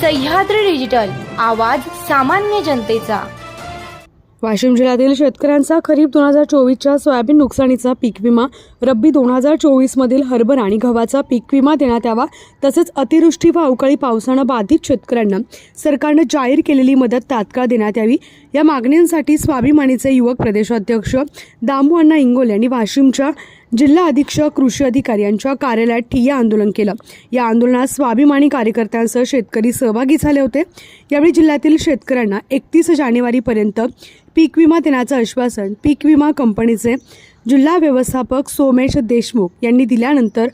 Sahyadri digital आवाज सामान्य जनतेचा. वाशिम जिल्ह्यातील शेतकऱ्यांचा खरीप दोन हजार चोवीसच्या सोयाबीन नुकसानीचा पीक विमा रब्बी दोन हजार चोवीसमधील हरभरा आणि गव्हाचा पीक विमा देण्यात यावा तसंच अतिवृष्टी व अवकाळी पावसानं बाधित शेतकऱ्यांना सरकारनं जाहीर केलेली मदत तात्काळ देण्यात यावी. या मागण्यांसाठी स्वाभिमानीचे युवक प्रदेशाध्यक्ष दामू अण्णा इंगोल यांनी वाशिमच्या जिल्हा अधीक्षक कृषी अधिकारी यांच्या कार्यालयात ठिय्या आंदोलन केलं. या आंदोलनात स्वाभिमानी कार्यकर्त्यांसह शेतकरी सहभागी झाले होते. यावेळी जिल्ह्यातील शेतकऱ्यांना एकतीस जानेवारीपर्यंत पीक विमा देण्याचं आश्वासन पीक विमा कंपनीचे जिल्हा व्यवस्थापक सोमेश देशमुख यांनी दिल्यानंतर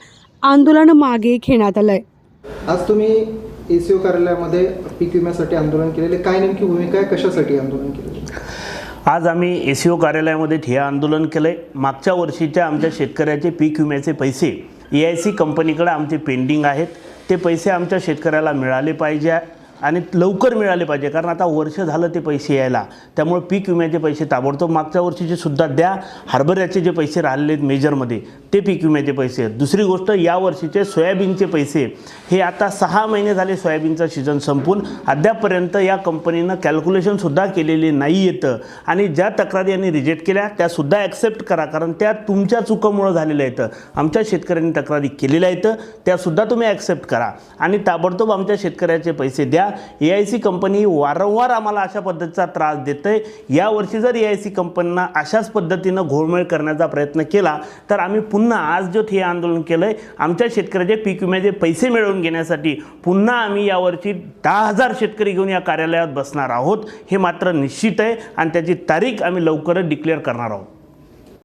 आंदोलन मागे घेण्यात आलंय. आज तुम्ही एसीओ कार्यालयामध्ये पीक विम्यासाठी आंदोलन केलेले. काय नेमकी भूमिका आहे? कशासाठी आंदोलन केलेलं? आज आम्ही ए सी ओ कार्यालयामध्ये ठिया आंदोलन केलं आहे मागच्या वर्षीच्या आमच्या शेतकऱ्याचे पीक विम्याचे पैसे ए आय सी कंपनीकडे आमचे पेंडिंग आहेत. ते पैसे आमच्या शेतकऱ्याला मिळाले पाहिजे आणि लवकर मिळाले पाहिजे. कारण आता वर्ष झालं ते पैसे यायला. त्यामुळे पीक विम्याचे पैसे ताबडतोब मागच्या वर्षीचे सुद्धा द्या. हरभऱ्याचे जे पैसे राहिलेले आहेत मेजरमध्ये ते पीक विम्याचे पैसे दुसरी गोष्ट या वर्षीचे सोयाबीनचे पैसे हे आता सहा महिने झाले सोयाबीनचा सीझन संपून. अद्यापपर्यंत या कंपनीनं कॅल्क्युलेशनसुद्धा केलेले नाही येतं आणि ज्या तक्रारी यांनी रिजेक्ट केल्या त्यासुद्धा ॲक्सेप्ट करा. कारण त्या तुमच्या चुकामुळं झालेल्या आहेत. आमच्या शेतकऱ्यांनी तक्रारी केलेल्या आहेत. त्यासुद्धा तुम्ही ॲक्सेप्ट करा. आणि ताबडतोब आमच्या शेतकऱ्याचे पैसे द्या. ए आय सी कंपनी वारंवार आम्हाला अशा पद्धतीचा त्रास देते यावर्षी जर ए आय सी कंपनीनं अशाच पद्धतीनं घोळमेळ करण्याचा प्रयत्न केला तर आम्ही पुन्हा आज जो हे आंदोलन केलं आहे आमच्या शेतकऱ्याचे पीक विम्याचे पैसे मिळवून घेण्यासाठी पुन्हा आम्ही यावर्षी दहा हजार शेतकरी घेऊन या कार्यालयात बसणार आहोत. हे मात्र निश्चित आहे आणि त्याची तारीख आम्ही लवकरच डिक्लेअर करणार आहोत.